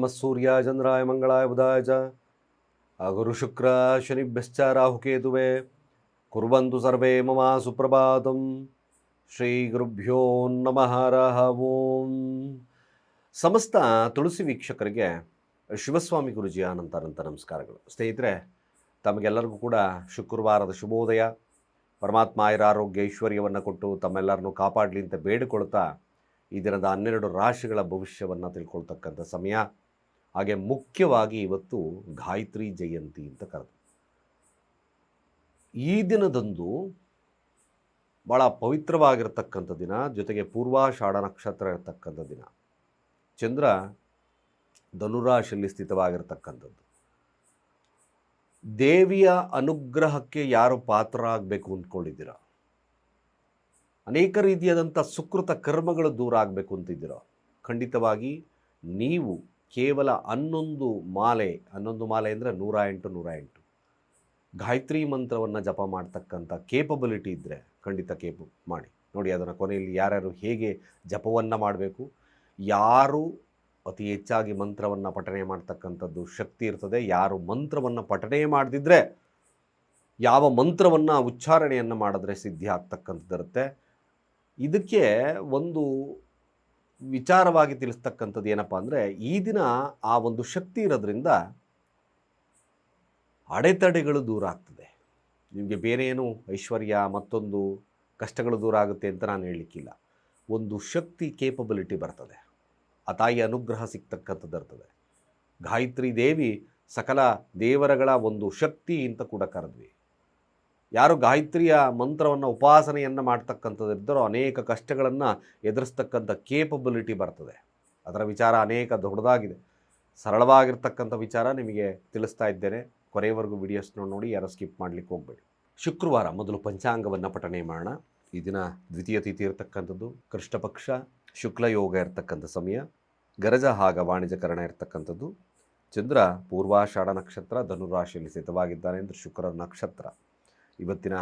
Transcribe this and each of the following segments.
ನಮಃ ಸೂರ್ಯ ಚಂದ್ರಾಯ ಮಂಗಳಾಯ ಬುಧಾಯ ಚ ಗುರು ಶುಕ್ರ ಶನಿಭ್ಯಶ್ಚ ರಾಹುಕೇತುವೆ ಕುರ್ವಂತು ಸರ್ವೇ ಮಮ ಸುಪ್ರಭಾತಂ ಶ್ರೀ ಗುರುಭ್ಯೋ ನಮಃ ಓಂ ಸಮಸ್ತ ತುಳಸಿ ವೀಕ್ಷಕರಿಗೆ ಶಿವಸ್ವಾಮಿ ಗುರುಜಿ ಅನಂತರಂತ ನಮಸ್ಕಾರಗಳು. ಸ್ನೇಹಿತರೆ, ತಮಗೆಲ್ಲರಿಗೂ ಕೂಡ ಶುಕ್ರವಾರದ ಶುಭೋದಯ. ಪರಮಾತ್ಮ ಆಯುರ ಆರೋಗ್ಯ ಐಶ್ವರ್ಯವನ್ನು ಕೊಟ್ಟು ತಮ್ಮೆಲ್ಲರನ್ನು ಕಾಪಾಡಲಿ ಅಂತ ಬೇಡಿಕೊಳ್ತಾ ಈ ದಿನದ ಹನ್ನೆರಡು ರಾಶಿಗಳ ಭವಿಷ್ಯವನ್ನು ತಿಳ್ಕೊಳ್ತಕ್ಕಂಥ ಸಮಯ. ಹಾಗೆ ಮುಖ್ಯವಾಗಿ ಇವತ್ತು ಗಾಯತ್ರಿ ಜಯಂತಿ ಅಂತ ಕರೆದು ಈ ದಿನದಂದು ಭಾಳ ಪವಿತ್ರವಾಗಿರ್ತಕ್ಕಂಥ ದಿನ, ಜೊತೆಗೆ ಪೂರ್ವಾಷಾಢ ನಕ್ಷತ್ರ ಇರತಕ್ಕಂಥ ದಿನ. ಚಂದ್ರ ಧನುರಾಶಿಯಲ್ಲಿ ಸ್ಥಿತವಾಗಿರ್ತಕ್ಕಂಥದ್ದು. ದೇವಿಯ ಅನುಗ್ರಹಕ್ಕೆ ಯಾರು ಪಾತ್ರ ಆಗಬೇಕು ಅಂದ್ಕೊಂಡಿದ್ದೀರ? ಅನೇಕ ರೀತಿಯಾದಂಥ ಸುಕೃತ ಕರ್ಮಗಳು ದೂರ ಆಗಬೇಕು ಅಂತಿದ್ದೀರ? ಖಂಡಿತವಾಗಿ ನೀವು ಕೇವಲ ಹನ್ನೊಂದು ಮಾಲೆ ಹನ್ನೊಂದು ಮಾಲೆ ಅಂದರೆ ನೂರ ಎಂಟು ನೂರ ಎಂಟು. ಗಾಯತ್ರಿ ಮಂತ್ರವನ್ನು ಜಪ ಮಾಡ್ತಕ್ಕಂಥ ಕೇಪಬಿಲಿಟಿ ಇದ್ದರೆ ಖಂಡಿತ ಕೇಪ್ ಮಾಡಿ. ನೋಡಿ, ಅದನ್ನು ಕೊನೆಯಲ್ಲಿ ಯಾರ್ಯಾರು ಹೇಗೆ ಜಪವನ್ನು ಮಾಡಬೇಕು, ಯಾರು ಅತಿ ಹೆಚ್ಚಾಗಿ ಮಂತ್ರವನ್ನು ಪಠನೆ ಮಾಡ್ತಕ್ಕಂಥದ್ದು ಶಕ್ತಿ ಇರ್ತದೆ, ಯಾರು ಮಂತ್ರವನ್ನು ಪಠನೆ ಮಾಡದಿದ್ದರೆ ಯಾವ ಮಂತ್ರವನ್ನು ಉಚ್ಚಾರಣೆಯನ್ನು ಮಾಡಿದ್ರೆ ಸಿದ್ಧಿ ಆಗ್ತಕ್ಕಂಥದ್ದಿರುತ್ತೆ. ಇದಕ್ಕೆ ಒಂದು ವಿಚಾರವಾಗಿ ತಿಳಿಸ್ತಕ್ಕಂಥದ್ದು ಏನಪ್ಪ ಅಂದರೆ ಈ ದಿನ ಆ ಒಂದು ಶಕ್ತಿ ಇರೋದ್ರಿಂದ ಅಡೆತಡೆಗಳು ದೂರ ಆಗ್ತದೆ. ನಿಮಗೆ ಬೇರೆ ಏನು ಐಶ್ವರ್ಯ ಮತ್ತೊಂದು ಕಷ್ಟಗಳು ದೂರ ಆಗುತ್ತೆ ಅಂತ ನಾನು ಹೇಳಲಿಕ್ಕಿಲ್ಲ. ಒಂದು ಶಕ್ತಿ ಕೇಪಬಿಲಿಟಿ ಬರ್ತದೆ. ಆ ತಾಯಿ ಅನುಗ್ರಹ ಸಿಗ್ತಕ್ಕಂಥದ್ದು ಇರ್ತದೆ. ಗಾಯತ್ರಿ ದೇವಿ ಸಕಲ ದೇವರಗಳ ಒಂದು ಶಕ್ತಿ ಅಂತ ಕೂಡ ಕರೆದ್ವಿ. ಯಾರು ಗಾಯತ್ರಿಯ ಮಂತ್ರವನ್ನು ಉಪಾಸನೆಯನ್ನು ಮಾಡ್ತಕ್ಕಂಥದ್ದಿದ್ದರೂ ಅನೇಕ ಕಷ್ಟಗಳನ್ನು ಎದುರಿಸ್ತಕ್ಕಂಥ ಕೇಪಬಿಲಿಟಿ ಬರ್ತದೆ. ಅದರ ವಿಚಾರ ಅನೇಕ ದೊಡ್ಡದಾಗಿದೆ. ಸರಳವಾಗಿರ್ತಕ್ಕಂಥ ವಿಚಾರ ನಿಮಗೆ ತಿಳಿಸ್ತಾ ಇದ್ದೇನೆ. ಕೊನೆಯವರೆಗೂ ವಿಡಿಯೋಸ್ನ ನೋಡಿ ಯಾರು ಸ್ಕಿಪ್ ಮಾಡಲಿಕ್ಕೆ ಹೋಗಬೇಡಿ. ಶುಕ್ರವಾರ ಮೊದಲು ಪಂಚಾಂಗವನ್ನು ಪಠನೆ ಮಾಡೋಣ. ಈ ದಿನ ದ್ವಿತೀಯ ತಿಥಿ ಇರತಕ್ಕಂಥದ್ದು. ಕೃಷ್ಣಪಕ್ಷ ಶುಕ್ಲಯೋಗ ಶುಕ್ಲ ಯೋಗ ಇರತಕ್ಕಂಥ ಸಮಯ. ಗರಜ ಹಾಗ ವಾಣಿಜ್ಯಕರಣ ಇರತಕ್ಕಂಥದ್ದು. ಚಂದ್ರ ಪೂರ್ವಾಷಾಢ ನಕ್ಷತ್ರ ಧನುರಾಶಿಯಲ್ಲಿ ಸ್ಥಿತವಾಗಿದ್ದಾನೆ ಅಂದರೆ ಶುಕ್ರ ನಕ್ಷತ್ರ. ಇವತ್ತಿನ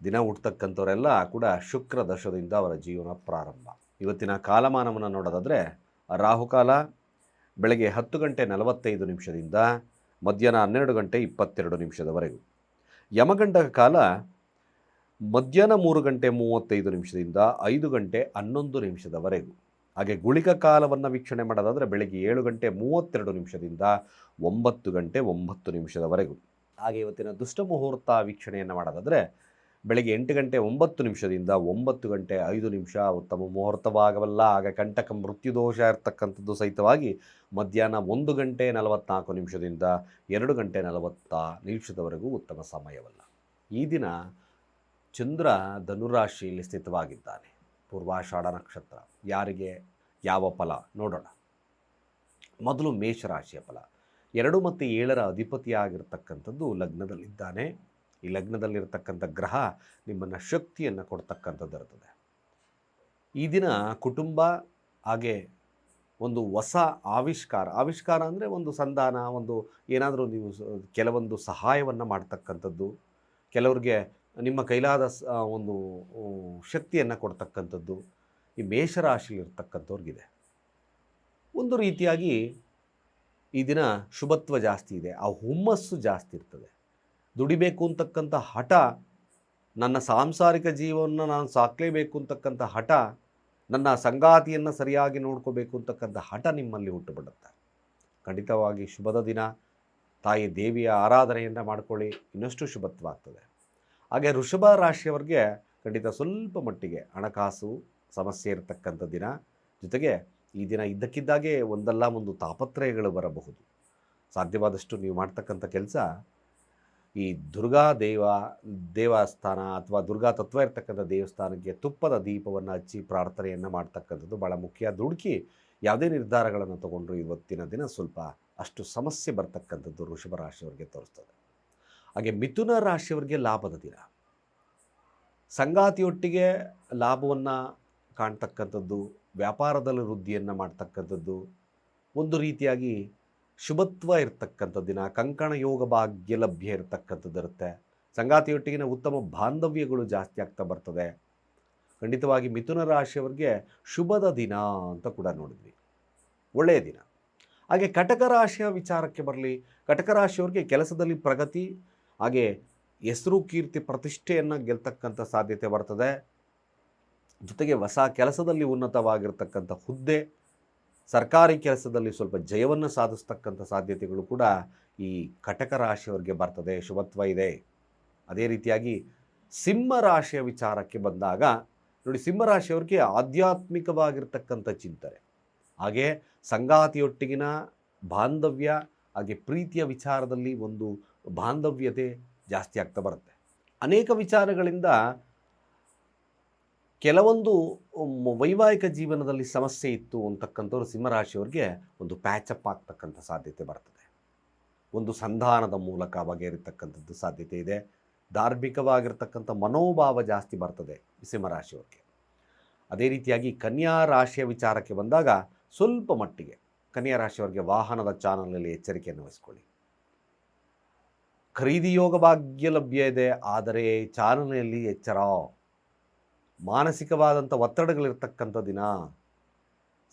ದಿನ ಹುಟ್ಟತಕ್ಕಂಥವರೆಲ್ಲ ಕೂಡ ಶುಕ್ರ ದಶದಿಂದ ಅವರ ಜೀವನ ಪ್ರಾರಂಭ. ಇವತ್ತಿನ ಕಾಲಮಾನವನ್ನು ನೋಡೋದಾದರೆ ರಾಹುಕಾಲ ಬೆಳಗ್ಗೆ ಹತ್ತು ಗಂಟೆ ನಲವತ್ತೈದು ನಿಮಿಷದಿಂದ ಮಧ್ಯಾಹ್ನ ಹನ್ನೆರಡು ಗಂಟೆ ಇಪ್ಪತ್ತೆರಡು ನಿಮಿಷದವರೆಗೂ. ಯಮಗಂಡ ಕಾಲ ಮಧ್ಯಾಹ್ನ ಮೂರು ಗಂಟೆ ಮೂವತ್ತೈದು ನಿಮಿಷದಿಂದ ಐದು ಗಂಟೆ ಹನ್ನೊಂದು ನಿಮಿಷದವರೆಗೂ. ಹಾಗೆ ಗುಳಿಕ ಕಾಲವನ್ನು ವೀಕ್ಷಣೆ ಮಾಡೋದಾದರೆ ಬೆಳಗ್ಗೆ ಏಳು ಗಂಟೆ ಮೂವತ್ತೆರಡು ನಿಮಿಷದಿಂದ ಒಂಬತ್ತು ಗಂಟೆ ಒಂಬತ್ತು ನಿಮಿಷದವರೆಗೂ. ಹಾಗೆ ಇವತ್ತಿನ ದುಷ್ಟ ಮುಹೂರ್ತ ವೀಕ್ಷಣೆಯನ್ನು ಮಾಡೋದಾದರೆ, ಬೆಳಗ್ಗೆ ಎಂಟು ಗಂಟೆ ಒಂಬತ್ತು ನಿಮಿಷದಿಂದ ಒಂಬತ್ತು ಗಂಟೆ ಐದು ನಿಮಿಷ ಉತ್ತಮ ಮುಹೂರ್ತವಾಗಬಲ್ಲ. ಆಗ ಕಂಟಕ ಮೃತ್ಯುದೋಷ ಇರತಕ್ಕಂಥದ್ದು ಸಹಿತವಾಗಿ ಮಧ್ಯಾಹ್ನ ಒಂದು ಗಂಟೆ ನಲವತ್ನಾಲ್ಕು ನಿಮಿಷದಿಂದ ಎರಡು ಗಂಟೆ ನಲವತ್ತ ನಿಮಿಷದವರೆಗೂ ಉತ್ತಮ ಸಮಯವಲ್ಲ. ಈ ದಿನ ಚಂದ್ರ ಧನುರಾಶಿಯಲ್ಲಿ ಸ್ಥಿತವಾಗಿದ್ದಾನೆ. ಪೂರ್ವಾಷಾಢ ನಕ್ಷತ್ರ. ಯಾರಿಗೆ? ಯಾವ ಫಲ? ನೋಡೋಣ. ಮೊದಲು ಮೇಷರಾಶಿಯ ಫಲ. ಎರಡು ಮತ್ತು ಏಳರ ಅಧಿಪತಿಯಾಗಿರ್ತಕ್ಕಂಥದ್ದು ಲಗ್ನದಲ್ಲಿದ್ದಾನೆ. ಈ ಲಗ್ನದಲ್ಲಿರ್ತಕ್ಕಂಥ ಗ್ರಹ ನಿಮ್ಮನ್ನು ಶಕ್ತಿಯನ್ನು ಕೊಡ್ತಕ್ಕಂಥದ್ದು ಇರ್ತದೆ ಈ ದಿನ ಕುಟುಂಬ, ಹಾಗೆ ಒಂದು ಹೊಸ ಆವಿಷ್ಕಾರ ಆವಿಷ್ಕಾರ ಅಂದರೆ ಒಂದು ಸಂಧಾನ, ಒಂದು ಏನಾದರೂ ನೀವು ಕೆಲವೊಂದು ಸಹಾಯವನ್ನು ಮಾಡ್ತಕ್ಕಂಥದ್ದು, ಕೆಲವ್ರಿಗೆ ನಿಮ್ಮ ಕೈಲಾದ ಒಂದು ಶಕ್ತಿಯನ್ನು ಕೊಡ್ತಕ್ಕಂಥದ್ದು, ಈ ಮೇಷರಾಶಿಲಿರ್ತಕ್ಕಂಥವ್ರಿಗಿದೆ ಒಂದು ರೀತಿಯಾಗಿ ಈ ದಿನ ಶುಭತ್ವ ಜಾಸ್ತಿ ಇದೆ. ಆ ಹುಮ್ಮಸ್ಸು ಜಾಸ್ತಿ ಇರ್ತದೆ. ದುಡಿಬೇಕು ಅಂತಕ್ಕಂಥ ಹಠ, ನನ್ನ ಸಾಂಸಾರಿಕ ಜೀವವನ್ನು ನಾನು ಸಾಕಲೇಬೇಕು ಅಂತಕ್ಕಂಥ ಹಠ, ನನ್ನ ಸಂಗಾತಿಯನ್ನು ಸರಿಯಾಗಿ ನೋಡ್ಕೋಬೇಕು ಅಂತಕ್ಕಂಥ ಹಠ ನಿಮ್ಮಲ್ಲಿ ಹುಟ್ಟುಬಿಡುತ್ತೆ ಖಂಡಿತವಾಗಿ ಶುಭದ ದಿನ. ತಾಯಿ ದೇವಿಯ ಆರಾಧನೆಯನ್ನು ಮಾಡ್ಕೊಳ್ಳಿ. ಇನ್ನಷ್ಟು ಶುಭತ್ವ ಆಗ್ತದೆ. ಹಾಗೆ ಋಷಭ ರಾಶಿಯವರಿಗೆ ಖಂಡಿತ ಸ್ವಲ್ಪ ಮಟ್ಟಿಗೆ ಹಣಕಾಸು ಸಮಸ್ಯೆ ಇರತಕ್ಕಂಥ ದಿನ. ಜೊತೆಗೆ ಈ ದಿನ ಇದ್ದಕ್ಕಿದ್ದಾಗೆ ಒಂದಲ್ಲ ಒಂದು ತಾಪತ್ರಯಗಳು ಬರಬಹುದು. ಸಾಧ್ಯವಾದಷ್ಟು ನೀವು ಮಾಡ್ತಕ್ಕಂಥ ಕೆಲಸ ಈ ದುರ್ಗಾ ದೇವ, ದೇವಸ್ಥಾನ ಅಥವಾ ದುರ್ಗಾ ತತ್ವ ಇರ್ತಕ್ಕಂಥ ದೇವಸ್ಥಾನಕ್ಕೆ ತುಪ್ಪದ ದೀಪವನ್ನು ಹಚ್ಚಿ ಪ್ರಾರ್ಥನೆಯನ್ನು ಮಾಡ್ತಕ್ಕಂಥದ್ದು ಭಾಳ ಮುಖ್ಯ. ದುಡುಕಿ ಯಾವುದೇ ನಿರ್ಧಾರಗಳನ್ನು ತಗೊಂಡ್ರು ಇವತ್ತಿನ ದಿನ ಸ್ವಲ್ಪ ಅಷ್ಟು ಸಮಸ್ಯೆ ಬರ್ತಕ್ಕಂಥದ್ದು ವೃಷಭ ರಾಶಿಯವರಿಗೆ ತೋರಿಸ್ತದೆ. ಹಾಗೆ ಮಿಥುನ ರಾಶಿಯವರಿಗೆ ಲಾಭದ ದಿನ. ಸಂಗಾತಿಯೊಟ್ಟಿಗೆ ಲಾಭವನ್ನು ಕಾಣ್ತಕ್ಕಂಥದ್ದು ವ್ಯಾಪಾರದಲ್ಲಿ ವೃದ್ಧಿಯನ್ನು ಮಾಡ್ತಕ್ಕಂಥದ್ದು, ಒಂದು ರೀತಿಯಾಗಿ ಶುಭತ್ವ ಇರತಕ್ಕಂಥ ದಿನ, ಕಂಕಣ ಯೋಗ ಭಾಗ್ಯ ಲಭ್ಯ ಇರತಕ್ಕಂಥದ್ದು ಇರುತ್ತೆ. ಸಂಗಾತಿಯೊಟ್ಟಿಗಿನ ಉತ್ತಮ ಬಾಂಧವ್ಯಗಳು ಜಾಸ್ತಿ ಆಗ್ತಾ ಬರ್ತದೆ. ಖಂಡಿತವಾಗಿ ಮಿಥುನ ರಾಶಿಯವರಿಗೆ ಶುಭದ ದಿನ ಅಂತ ಕೂಡ ನೋಡಿದ್ವಿ. ಒಳ್ಳೆಯ ದಿನ. ಹಾಗೆ ಕಟಕ ರಾಶಿಯ ವಿಚಾರಕ್ಕೆ ಬರಲಿ, ಕಟಕ ರಾಶಿಯವ್ರಿಗೆ ಕೆಲಸದಲ್ಲಿ ಪ್ರಗತಿ, ಹಾಗೆ ಹೆಸರು ಕೀರ್ತಿ ಪ್ರತಿಷ್ಠೆಯನ್ನು ಗೆಲ್ತಕ್ಕಂಥ ಸಾಧ್ಯತೆ ಬರ್ತದೆ. ಜೊತೆಗೆ ಹೊಸ ಕೆಲಸದಲ್ಲಿ ಉನ್ನತವಾಗಿರ್ತಕ್ಕಂಥ ಹುದ್ದೆ, ಸರ್ಕಾರಿ ಕೆಲಸದಲ್ಲಿ ಸ್ವಲ್ಪ ಜಯವನ್ನು ಸಾಧಿಸ್ತಕ್ಕಂಥ ಸಾಧ್ಯತೆಗಳು ಕೂಡ ಈ ಕಟಕ ರಾಶಿಯವರಿಗೆ ಬರ್ತದೆ, ಶುಭತ್ವ ಇದೆ. ಅದೇ ರೀತಿಯಾಗಿ ಸಿಂಹ ರಾಶಿಯ ವಿಚಾರಕ್ಕೆ ಬಂದಾಗ, ನೋಡಿ ಸಿಂಹ ರಾಶಿಯವ್ರಿಗೆ ಆಧ್ಯಾತ್ಮಿಕವಾಗಿರ್ತಕ್ಕಂಥ ಚಿಂತನೆ. ಹಾಗೆ ಸಂಗಾತಿಯೊಟ್ಟಿಗಿನ ಬಾಂಧವ್ಯ, ಹಾಗೆ ಪ್ರೀತಿಯ ವಿಚಾರದಲ್ಲಿ ಒಂದು ಬಾಂಧವ್ಯತೆ ಜಾಸ್ತಿ ಆಗ್ತಾ ಬರುತ್ತೆ. ಅನೇಕ ವಿಚಾರಗಳಿಂದ ಕೆಲವೊಂದು ವೈವಾಹಿಕ ಜೀವನದಲ್ಲಿ ಸಮಸ್ಯೆ ಇತ್ತು ಅಂತಕ್ಕಂಥವ್ರು ಸಿಂಹರಾಶಿಯವ್ರಿಗೆ ಒಂದು ಪ್ಯಾಚಪ್ ಆಗ್ತಕ್ಕಂಥ ಸಾಧ್ಯತೆ ಬರ್ತದೆ. ಒಂದು ಸಂಧಾನದ ಮೂಲಕ ಬಗೆಹರಿತಕ್ಕಂಥದ್ದು ಸಾಧ್ಯತೆ ಇದೆ. ಧಾರ್ಮಿಕವಾಗಿರ್ತಕ್ಕಂಥ ಮನೋಭಾವ ಜಾಸ್ತಿ ಬರ್ತದೆ ಸಿಂಹರಾಶಿಯವ್ರಿಗೆ. ಅದೇ ರೀತಿಯಾಗಿ ಕನ್ಯಾ ರಾಶಿಯ ವಿಚಾರಕ್ಕೆ ಬಂದಾಗ ಸ್ವಲ್ಪ ಮಟ್ಟಿಗೆ ಕನ್ಯಾ ರಾಶಿಯವರಿಗೆ ವಾಹನದ ಚಾನಲ್ನಲ್ಲಿ ಎಚ್ಚರಿಕೆಯನ್ನು ವಹಿಸ್ಕೊಳ್ಳಿ. ಖರೀದಿ ಯೋಗ ಭಾಗ್ಯ ಲಭ್ಯ ಇದೆ, ಆದರೆ ಚಾಲನೆಯಲ್ಲಿ ಎಚ್ಚರ ಮಾನಸಿಕವಾದಂಥ ಒತ್ತಡಗಳಿರ್ತಕ್ಕಂಥ ದಿನ,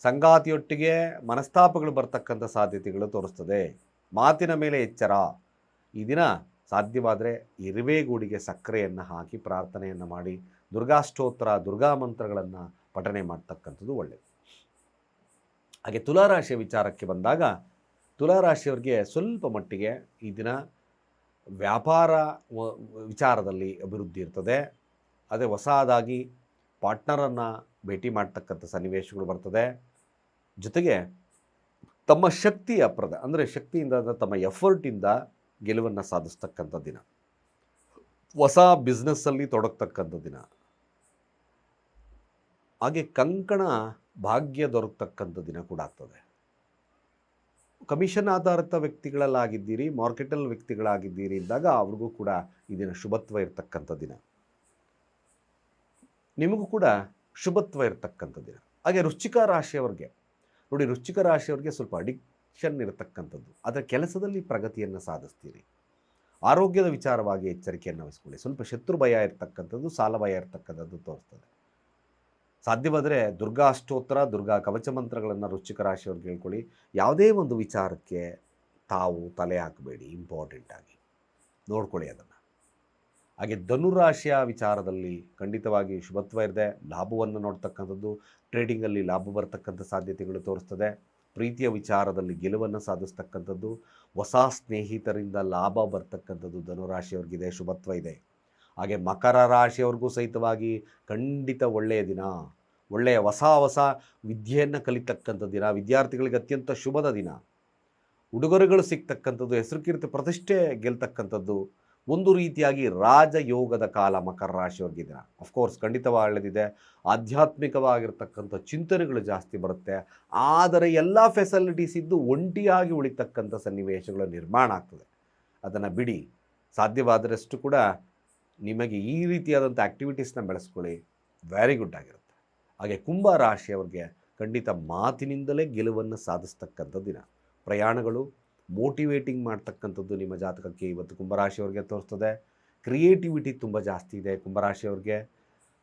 ಸಂಗಾತಿಯೊಟ್ಟಿಗೆ ಮನಸ್ತಾಪಗಳು ಬರ್ತಕ್ಕಂಥ ಸಾಧ್ಯತೆಗಳು ತೋರಿಸ್ತದೆ. ಮಾತಿನ ಮೇಲೆ ಎಚ್ಚರ. ಈ ದಿನ ಸಾಧ್ಯವಾದರೆ ಇರುವೆಗೂಡಿಗೆ ಸಕ್ಕರೆಯನ್ನು ಹಾಕಿ ಪ್ರಾರ್ಥನೆಯನ್ನು ಮಾಡಿ, ದುರ್ಗಾಷ್ಟೋತ್ರ, ದುರ್ಗಾ ಮಂತ್ರಗಳನ್ನು ಪಠನೆ ಮಾಡ್ತಕ್ಕಂಥದ್ದು ಒಳ್ಳೆಯದು ಹಾಗೆ ತುಲಾರಾಶಿಯ ವಿಚಾರಕ್ಕೆ ಬಂದಾಗ, ತುಲಾರಾಶಿಯವರಿಗೆ ಸ್ವಲ್ಪ ಮಟ್ಟಿಗೆ ಈ ದಿನ ವ್ಯಾಪಾರ ವಿಚಾರದಲ್ಲಿ ಅಭಿವೃದ್ಧಿ ಇರ್ತದೆ. ಅದೇ ಹೊಸದಾಗಿ ಪಾರ್ಟ್ನರನ್ನು ಭೇಟಿ ಮಾಡ್ತಕ್ಕಂಥ ಸನ್ನಿವೇಶಗಳು ಬರ್ತದೆ. ಜೊತೆಗೆ ತಮ್ಮ ಶಕ್ತಿಯ ಪ್ರದ ಅಂದರೆ ಶಕ್ತಿಯಿಂದ ತಮ್ಮ ಎಫರ್ಟಿಂದ ಗೆಲುವನ್ನು ಸಾಧಿಸ್ತಕ್ಕಂಥ ದಿನ. ಹೊಸ ಬಿಸ್ನೆಸ್ಸಲ್ಲಿ ತೊಡಗ್ತಕ್ಕಂಥ ದಿನ. ಹಾಗೆ ಕಂಕಣ ಭಾಗ್ಯ ದೊರಕತಕ್ಕಂಥ ದಿನ ಕೂಡ ಆಗ್ತದೆ. ಕಮಿಷನ್ ಆಧಾರಿತ ವ್ಯಕ್ತಿಗಳಲ್ಲಾಗಿದ್ದೀರಿ, ಮಾರ್ಕೆಟಲ್ ವ್ಯಕ್ತಿಗಳಾಗಿದ್ದೀರಿ ಇದ್ದಾಗ ಅವ್ರಿಗೂ ಕೂಡ ಈ ದಿನ ಶುಭತ್ವ ಇರತಕ್ಕಂಥ ದಿನ. ನಿಮಗೂ ಕೂಡ ಶುಭತ್ವ ಇರತಕ್ಕಂಥ ದಿನ ಹಾಗೆ ರುಚಿಕ ರಾಶಿಯವ್ರಿಗೆ, ನೋಡಿ ರುಚಿಕ ರಾಶಿಯವ್ರಿಗೆ ಸ್ವಲ್ಪ ಅಡಿಕ್ಷನ್ ಇರತಕ್ಕಂಥದ್ದು. ಆದರೆ ಕೆಲಸದಲ್ಲಿ ಪ್ರಗತಿಯನ್ನು ಸಾಧಿಸ್ತೀರಿ. ಆರೋಗ್ಯದ ವಿಚಾರವಾಗಿ ಎಚ್ಚರಿಕೆಯನ್ನು ವಹಿಸ್ಕೊಳ್ಳಿ. ಸ್ವಲ್ಪ ಶತ್ರು ಭಯ ಇರತಕ್ಕಂಥದ್ದು, ಸಾಲ ಭಯ ಇರತಕ್ಕಂಥದ್ದು ತೋರಿಸ್ತದೆ. ಸಾಧ್ಯವಾದರೆ ದುರ್ಗಾ ಅಷ್ಟೋತ್ತರ ದುರ್ಗಾ ಕವಚ ಮಂತ್ರಗಳನ್ನು ರುಚಿಕ ರಾಶಿಯವ್ರಿಗೆ ಹೇಳ್ಕೊಳ್ಳಿ. ಯಾವುದೇ ಒಂದು ವಿಚಾರಕ್ಕೆ ತಾವು ತಲೆ ಹಾಕಬೇಡಿ ಇಂಪಾರ್ಟೆಂಟಾಗಿ ನೋಡ್ಕೊಳ್ಳಿ ಅದನ್ನು. ಹಾಗೆ ಧನುರಾಶಿಯ ವಿಚಾರದಲ್ಲಿ ಖಂಡಿತವಾಗಿ ಶುಭತ್ವ ಇದೆ ಲಾಭವನ್ನು ನೋಡ್ತಕ್ಕಂಥದ್ದು ಟ್ರೇಡಿಂಗಲ್ಲಿ ಲಾಭ ಬರ್ತಕ್ಕಂಥ ಸಾಧ್ಯತೆಗಳು ತೋರಿಸ್ತದೆ. ಪ್ರೀತಿಯ ವಿಚಾರದಲ್ಲಿ ಗೆಲುವನ್ನು ಸಾಧಿಸ್ತಕ್ಕಂಥದ್ದು, ಹೊಸ ಸ್ನೇಹಿತರಿಂದ ಲಾಭ ಬರ್ತಕ್ಕಂಥದ್ದು ಧನುರಾಶಿಯವ್ರಿಗಿದೆ, ಶುಭತ್ವ ಇದೆ. ಹಾಗೆ ಮಕರ ರಾಶಿಯವ್ರಿಗೂ ಸಹಿತವಾಗಿ ಖಂಡಿತ ಒಳ್ಳೆಯ ದಿನ. ಒಳ್ಳೆಯ ಹೊಸ ಹೊಸ ವಿದ್ಯೆಯನ್ನು ಕಲಿತಕ್ಕಂಥ ದಿನ, ವಿದ್ಯಾರ್ಥಿಗಳಿಗೆ ಅತ್ಯಂತ ಶುಭದ ದಿನ. ಉಡುಗೊರೆಗಳು ಸಿಗ್ತಕ್ಕಂಥದ್ದು ಹೆಸರು ಕೀರ್ತಿ ಪ್ರತಿಷ್ಠೆ ಗೆಲ್ತಕ್ಕಂಥದ್ದು ಒಂದು ರೀತಿಯಾಗಿ ರಾಜಯೋಗದ ಕಾಲ ಮಕರ ರಾಶಿಯವ್ರಿಗೆ ದಿನ. ಅಫ್ಕೋರ್ಸ್ ಖಂಡಿತವಾಗಿ ಒಳ್ಳೆದಿದೆ ಆಧ್ಯಾತ್ಮಿಕವಾಗಿರ್ತಕ್ಕಂಥ ಚಿಂತನೆಗಳು ಜಾಸ್ತಿ ಬರುತ್ತೆ. ಆದರೆ ಎಲ್ಲ ಫೆಸಿಲಿಟೀಸ್ ಇದ್ದು ಒಂಟಿಯಾಗಿ ಉಳಿತಕ್ಕಂಥ ಸನ್ನಿವೇಶಗಳು ನಿರ್ಮಾಣ ಆಗ್ತದೆ. ಅದನ್ನು ಬಿಡಿ. ಸಾಧ್ಯವಾದರಷ್ಟು ಕೂಡ ನಿಮಗೆ ಈ ರೀತಿಯಾದಂಥ ಆ್ಯಕ್ಟಿವಿಟೀಸ್ನ ಬೆಳೆಸ್ಕೊಳ್ಳಿ. ವೆರಿ ಗುಡ್ ಆಗಿರುತ್ತೆ. ಹಾಗೆ ಕುಂಭ ರಾಶಿಯವ್ರಿಗೆ ಖಂಡಿತ ಮಾತಿನಿಂದಲೇ ಗೆಲುವನ್ನು ಸಾಧಿಸ್ತಕ್ಕಂಥ ದಿನ. ಪ್ರಯಾಣಗಳು ಮೋಟಿವೇಟಿಂಗ್ ಮಾಡ್ತಕ್ಕಂಥದ್ದು ನಿಮ್ಮ ಜಾತಕಕ್ಕೆ ಇವತ್ತು ಕುಂಭರಾಶಿಯವ್ರಿಗೆ ತೋರಿಸ್ತದೆ. ಕ್ರಿಯೇಟಿವಿಟಿ ತುಂಬ ಜಾಸ್ತಿ ಇದೆ ಕುಂಭರಾಶಿಯವ್ರಿಗೆ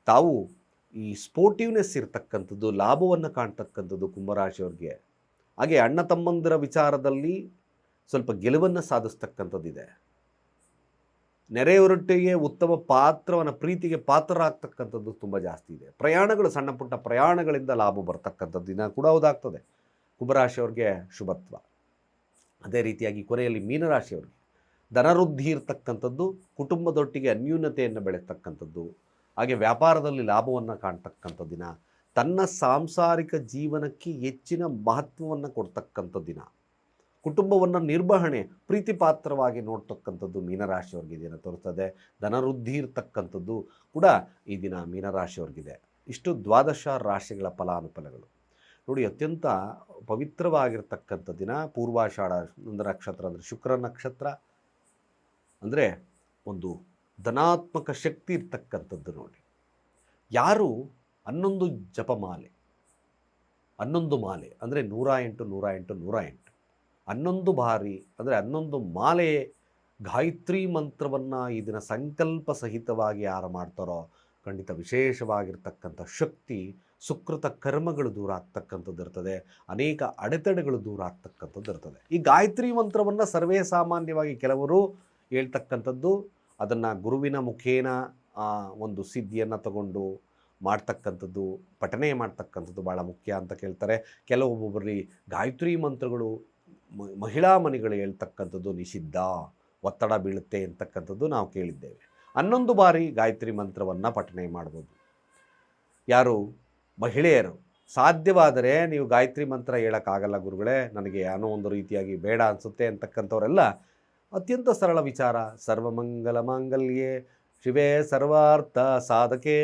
ತಾವು ಈ ಸ್ಪೋರ್ಟಿವ್ನೆಸ್ ಇರತಕ್ಕಂಥದ್ದು, ಲಾಭವನ್ನು ಕಾಣ್ತಕ್ಕಂಥದ್ದು ಕುಂಭರಾಶಿಯವ್ರಿಗೆ ಹಾಗೆ ಅಣ್ಣ ತಮ್ಮಂದಿರ ವಿಚಾರದಲ್ಲಿ ಸ್ವಲ್ಪ ಗೆಲುವನ್ನು ಸಾಧಿಸ್ತಕ್ಕಂಥದ್ದಿದೆ. ನೆರೆಯವರೊಟ್ಟಿಗೆ ಉತ್ತಮ ಪಾತ್ರವನ್ನು, ಪ್ರೀತಿಗೆ ಪಾತ್ರರಾಗ್ತಕ್ಕಂಥದ್ದು ತುಂಬ ಜಾಸ್ತಿ ಇದೆ. ಪ್ರಯಾಣಗಳು, ಸಣ್ಣ ಪುಟ್ಟ ಪ್ರಯಾಣಗಳಿಂದ ಲಾಭ ಬರ್ತಕ್ಕಂಥದ್ದು ದಿನ ಕೂಡ ಹೌದಾಗ್ತದೆ. ಕುಂಭರಾಶಿಯವ್ರಿಗೆ ಶುಭತ್ವ. ಅದೇ ರೀತಿಯಾಗಿ ಕೊನೆಯಲ್ಲಿ ಮೀನರಾಶಿಯವ್ರಿಗೆ. ಧನವೃದ್ಧಿ ಇರತಕ್ಕಂಥದ್ದು ಕುಟುಂಬದೊಟ್ಟಿಗೆ ಅನ್ಯೂನ್ಯತೆಯನ್ನು ಬೆಳೆಸ್ತಕ್ಕಂಥದ್ದು, ಹಾಗೆ ವ್ಯಾಪಾರದಲ್ಲಿ ಲಾಭವನ್ನು ಕಾಣ್ತಕ್ಕಂಥ ದಿನ, ತನ್ನ ಸಾಂಸಾರಿಕ ಜೀವನಕ್ಕೆ ಹೆಚ್ಚಿನ ಮಹತ್ವವನ್ನು ಕೊಡ್ತಕ್ಕಂಥ ದಿನ. ಕುಟುಂಬವನ್ನು ನಿರ್ವಹಣೆ, ಪ್ರೀತಿಪಾತ್ರವಾಗಿ ನೋಡ್ತಕ್ಕಂಥದ್ದು ಮೀನರಾಶಿಯವ್ರಿಗೆ ದಿನ ತೋರಿಸ್ತದೆ. ಧನವೃದ್ಧಿ ಇರ್ತಕ್ಕಂಥದ್ದು ಕೂಡ ಈ ದಿನ ಮೀನರಾಶಿಯವ್ರಿಗಿದೆ. ಇಷ್ಟು ದ್ವಾದಶ ರಾಶಿಗಳ ಫಲಾನುಫಲಗಳು. ನೋಡಿ, ಅತ್ಯಂತ ಪವಿತ್ರವಾಗಿರ್ತಕ್ಕಂಥ ದಿನ ಪೂರ್ವಾಷಾಢ ನಕ್ಷತ್ರ ಅಂದರೆ ಶುಕ್ರ ನಕ್ಷತ್ರ. ಅಂದರೆ ಒಂದು ಧನಾತ್ಮಕ ಶಕ್ತಿ ಇರ್ತಕ್ಕಂಥದ್ದು ನೋಡಿ. ಯಾರು ಹನ್ನೊಂದು ಜಪಮಾಲೆ, ಹನ್ನೊಂದು ಮಾಲೆ ಅಂದರೆ ನೂರ ಎಂಟು ನೂರ ಎಂಟು ನೂರ ಎಂಟು. ಹನ್ನೊಂದು ಬಾರಿ ಅಂದರೆ ಹನ್ನೊಂದು ಮಾಲೆ ಗಾಯತ್ರಿ ಮಂತ್ರವನ್ನು ಈ ದಿನ ಸಂಕಲ್ಪ ಸಹಿತವಾಗಿ ಯಾರು ಮಾಡ್ತಾರೋ ಖಂಡಿತ ವಿಶೇಷವಾಗಿರ್ತಕ್ಕಂಥ ಶಕ್ತಿ ಸುಕೃತ ಕರ್ಮಗಳು ದೂರ ಆಗ್ತಕ್ಕಂಥದ್ದು ಇರ್ತದೆ. ಅನೇಕ ಅಡೆತಡೆಗಳು ದೂರ ಆಗ್ತಕ್ಕಂಥದ್ದು ಇರ್ತದೆ. ಈ ಗಾಯತ್ರಿ ಮಂತ್ರವನ್ನು ಸರ್ವೇ ಸಾಮಾನ್ಯವಾಗಿ ಕೆಲವರು ಹೇಳ್ತಕ್ಕಂಥದ್ದು, ಅದನ್ನು ಗುರುವಿನ ಮುಖೇನ ಒಂದು ಸಿದ್ಧಿಯನ್ನು ತಗೊಂಡು ಮಾಡ್ತಕ್ಕಂಥದ್ದು, ಪಠನೆ ಮಾಡ್ತಕ್ಕಂಥದ್ದು ಭಾಳ ಮುಖ್ಯ ಅಂತ ಕೇಳ್ತಾರೆ. ಕೆಲವೊಬ್ಬೊಬ್ಬರಿ ಗಾಯತ್ರಿ ಮಂತ್ರಗಳು ಮಹಿಳಾ ಮನೆಗಳು ಹೇಳ್ತಕ್ಕಂಥದ್ದು ನಿಷಿದ್ಧ, ಒತ್ತಡ ಬೀಳುತ್ತೆ ಅಂತಕ್ಕಂಥದ್ದು ನಾವು ಕೇಳಿದ್ದೇವೆ. ಹನ್ನೊಂದು ಬಾರಿ ಗಾಯತ್ರಿ ಮಂತ್ರವನ್ನು ಪಠನೆ ಮಾಡ್ಬೋದು. ಯಾರು? ಮಹಿಳೆಯರು, ಸಾಧ್ಯವಾದರೆ ನೀವು ಗಾಯತ್ರಿ ಮಂತ್ರ ಹೇಳೋಕ್ಕಾಗಲ್ಲ ಗುರುಗಳೇ, ನನಗೆ ಏನೋ ಒಂದು ರೀತಿಯಾಗಿ ಬೇಡ ಅನಿಸುತ್ತೆ ಅಂತಕ್ಕಂಥವರೆಲ್ಲ ಅತ್ಯಂತ ಸರಳ ವಿಚಾರ, ಸರ್ವಮಂಗಲ ಮಾಂಗಲ್ಯೆ ಶಿವೇ ಸರ್ವಾರ್ಥ ಸಾಧಕೆ,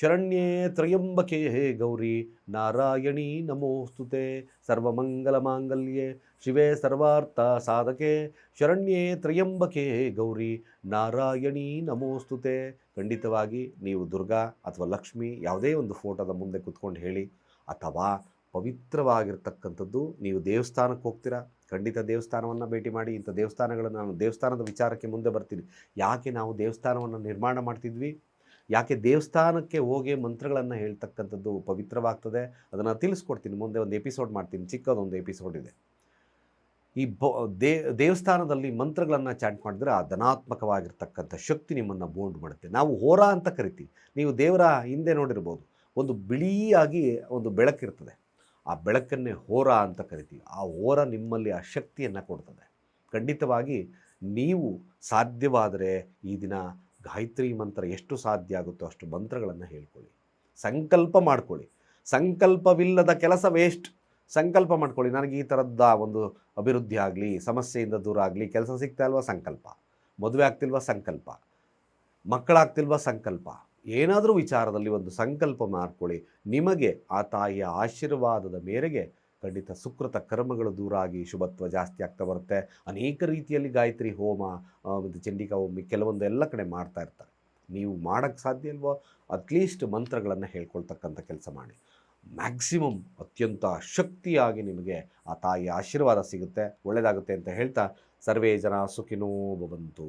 ಶರಣ್ಯೇ ತ್ರಯಂಬಕೆ, ಹೇ ಗೌರಿ ನಾರಾಯಣಿ ನಮೋಸ್ತುತೆ. ಸರ್ವಮಂಗಲ ಮಾಂಗಲ್ಯೆ ಶಿವೇ ಸರ್ವಾರ್ಥ ಸಾಧಕೆ, ಶರಣ್ಯೇ ತ್ರಯಂಬಕೆ, ಹೇ ಗೌರಿ ನಾರಾಯಣಿ ನಮೋಸ್ತುತೆ. ಖಂಡಿತವಾಗಿ ನೀವು ದುರ್ಗಾ ಅಥವಾ ಲಕ್ಷ್ಮಿ ಯಾವುದೇ ಒಂದು ಫೋಟೋದ ಮುಂದೆ ಕುತ್ಕೊಂಡು ಹೇಳಿ, ಅಥವಾ ಪವಿತ್ರವಾಗಿರ್ತಕ್ಕಂಥದ್ದು ನೀವು ದೇವಸ್ಥಾನಕ್ಕೆ ಹೋಗ್ತೀರಾ? ಖಂಡಿತ ದೇವಸ್ಥಾನವನ್ನು ಭೇಟಿ ಮಾಡಿ, ಇಂಥ ದೇವಸ್ಥಾನಗಳನ್ನು ನಾನು ದೇವಸ್ಥಾನದ ವಿಚಾರಕ್ಕೆ ಮುಂದೆ ಬರ್ತೀನಿ. ಯಾಕೆ ನಾವು ದೇವಸ್ಥಾನವನ್ನು ನಿರ್ಮಾಣ ಮಾಡ್ತಿದ್ವಿ? ಯಾಕೆ ದೇವಸ್ಥಾನಕ್ಕೆ ಹೋಗಿ ಮಂತ್ರಗಳನ್ನು ಹೇಳ್ತಕ್ಕಂಥದ್ದು ಪವಿತ್ರವಾಗ್ತದೆ? ಅದನ್ನು ತಿಳಿಸ್ಕೊಡ್ತೀನಿ. ಮುಂದೆ ಒಂದು ಎಪಿಸೋಡ್ ಮಾಡ್ತೀನಿ. ಚಿಕ್ಕದೊಂದು ಎಪಿಸೋಡ್ ಇದೆ. ಈ ಬ, ದೇ, ದೇವಸ್ಥಾನದಲ್ಲಿ ಮಂತ್ರಗಳನ್ನು ಚಾಟ್ ಮಾಡಿದ್ರೆ ಆ ಧನಾತ್ಮಕವಾಗಿರ್ತಕ್ಕಂಥ ಶಕ್ತಿ ನಿಮ್ಮನ್ನು ಬೋಂಡ್ ಮಾಡುತ್ತೆ. ನಾವು ಹೋರಾ ಅಂತ ಕರಿತೀವಿ. ನೀವು ದೇವರ ಹಿಂದೆ ನೋಡಿರ್ಬೋದು. ಒಂದು ಬಿಳಿಯಾಗಿ ಒಂದು ಬೆಳಕಿರ್ತದೆ. ಆ ಬೆಳಕನ್ನೇ ಹೋರ ಅಂತ ಕರಿತೀವಿ. ಆ ಹೋರ ನಿಮ್ಮಲ್ಲಿ ಆ ಶಕ್ತಿಯನ್ನು ಕೊಡ್ತದೆ. ಖಂಡಿತವಾಗಿ ನೀವು ಸಾಧ್ಯವಾದರೆ ಈ ದಿನ ಗಾಯತ್ರಿ ಮಂತ್ರ ಎಷ್ಟು ಸಾಧ್ಯ ಆಗುತ್ತೋ ಅಷ್ಟು ಮಂತ್ರಗಳನ್ನು ಹೇಳ್ಕೊಳ್ಳಿ. ಸಂಕಲ್ಪ ಮಾಡ್ಕೊಳ್ಳಿ. ಸಂಕಲ್ಪವಿಲ್ಲದ ಕೆಲಸ ವೇಸ್ಟ್ ಸಂಕಲ್ಪ ಮಾಡ್ಕೊಳ್ಳಿ. ನನಗೆ ಈ ಥರದ ಒಂದು ಅಭಿವೃದ್ಧಿ ಆಗಲಿ, ಸಮಸ್ಯೆಯಿಂದ ದೂರ ಆಗಲಿ ಕೆಲಸ ಸಿಗ್ತಾ ಇಲ್ವಾ? ಸಂಕಲ್ಪ. ಮದುವೆ ಆಗ್ತಿಲ್ವ? ಸಂಕಲ್ಪ. ಮಕ್ಕಳಾಗ್ತಿಲ್ವಾ? ಸಂಕಲ್ಪ. ಏನಾದರೂ ವಿಚಾರದಲ್ಲಿ ಒಂದು ಸಂಕಲ್ಪ ಮಾಡ್ಕೊಳ್ಳಿ. ನಿಮಗೆ ಆ ತಾಯಿಯ ಆಶೀರ್ವಾದದ ಮೇರೆಗೆ ಖಂಡಿತ ಸುಕೃತ ಕರ್ಮಗಳು ದೂರಾಗಿ ಶುಭತ್ವ ಜಾಸ್ತಿ ಆಗ್ತಾ ಬರುತ್ತೆ. ಅನೇಕ ರೀತಿಯಲ್ಲಿ ಗಾಯತ್ರಿ, ಹೋಮ ಮತ್ತು ಚಂಡಿಕಾ ಹೋಮ ಕೆಲವೊಂದು ಎಲ್ಲ ಕಡೆ ಮಾಡ್ತಾ ಇರ್ತಾರೆ. ನೀವು ಮಾಡೋಕ್ಕೆ ಸಾಧ್ಯ ಇಲ್ವೋ ಅಟ್ಲೀಸ್ಟ್ ಮಂತ್ರಗಳನ್ನು ಹೇಳ್ಕೊಳ್ತಕ್ಕಂಥ ಕೆಲಸ ಮಾಡಿ. ಮ್ಯಾಕ್ಸಿಮಮ್ ಅತ್ಯಂತ ಶಕ್ತಿಯಾಗಿ ನಿಮಗೆ ಆ ತಾಯಿಯ ಆಶೀರ್ವಾದ ಸಿಗುತ್ತೆ. ಒಳ್ಳೆಯದಾಗುತ್ತೆ ಅಂತ ಹೇಳ್ತಾ ಸರ್ವೇ ಜನ ಸುಖಿನೋ ಭವಂತು.